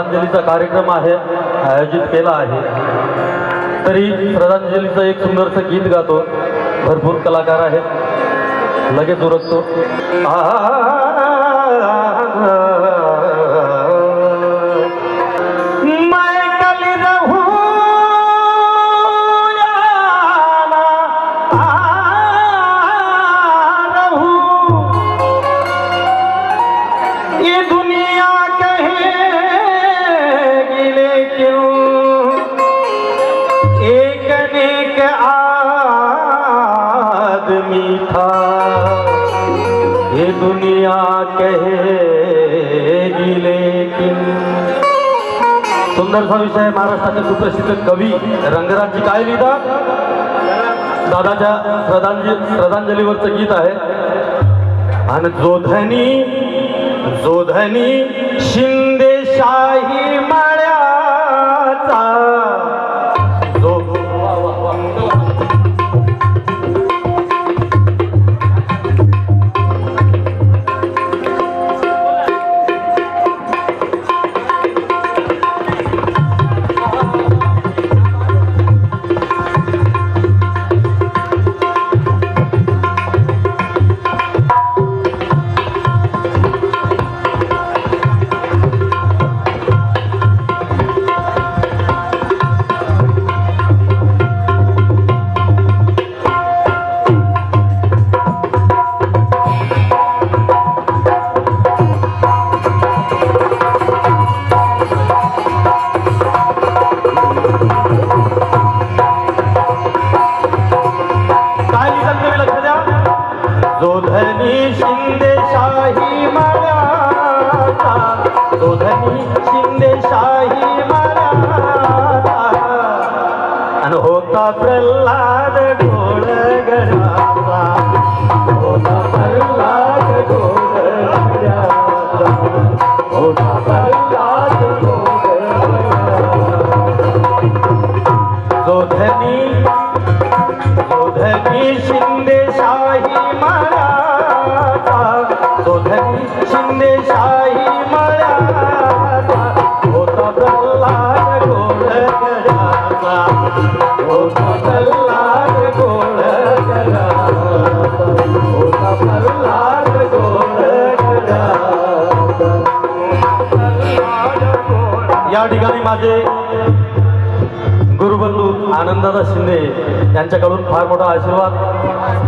श्रद्धांजलीचा कार्यक्रम आहे आयोजित केला आहे तरी श्रद्धांजलीचं एक सुंदरसं गीत गातो भरपूर कलाकार आहेत लगेच उरकतो एक नेक आदमी था। ये दुनिया कहेगी लेकिन सुंदरसा विषय महाराष्ट्राचे सुप्रसिद्ध कवी रंगराजी काय लिहितात दादाच्या श्रद्धांजली श्रद्धांजलीवरचं गीत आहे. आणि जोधनी जोधनी शिंदेशाही मळ्याचा आणि होता प्रल्हाद गोळ गडाचा होता प्रल्हाद गोळ गडाचा होता प्रल्हाद गोळ जोधनी या ठिकाणी माझे गुरुबंधू आनंददादा शिंदे यांच्याकडून फार मोठा आशीर्वाद.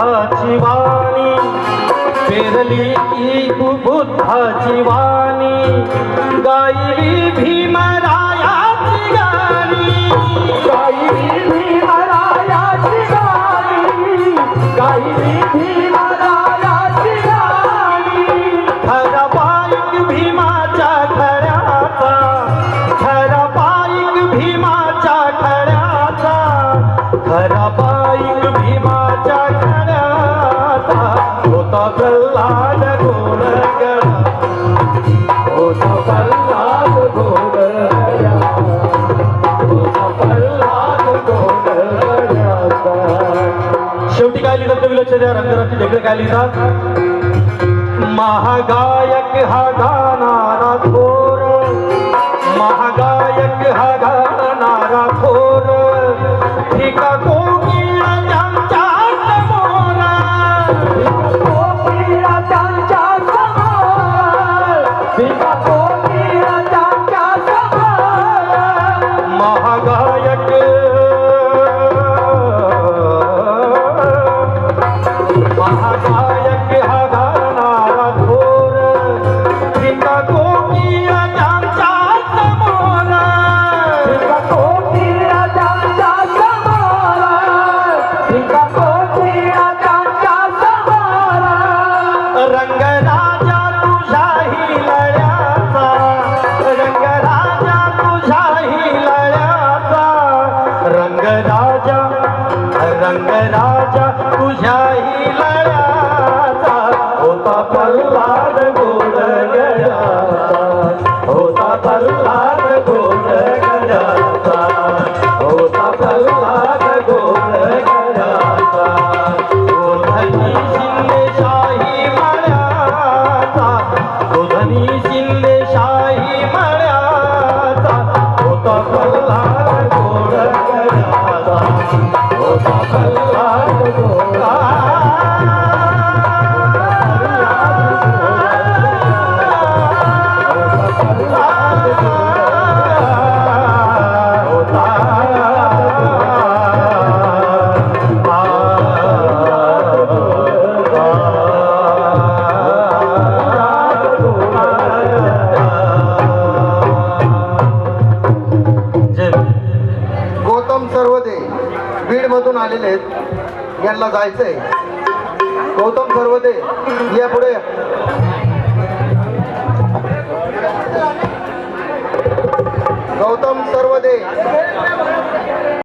बुद्धाची वाणी. पेरली बुद्धाची वाणी. गायली भीमरायाची गाणी. गायली कालिदास महागायक हा गाणारा थो Добро महाराष्ट्रातून आलेले आहेत. यांना जायचंय. गौतम सर्वदे या पुढे गौतम सर्वदे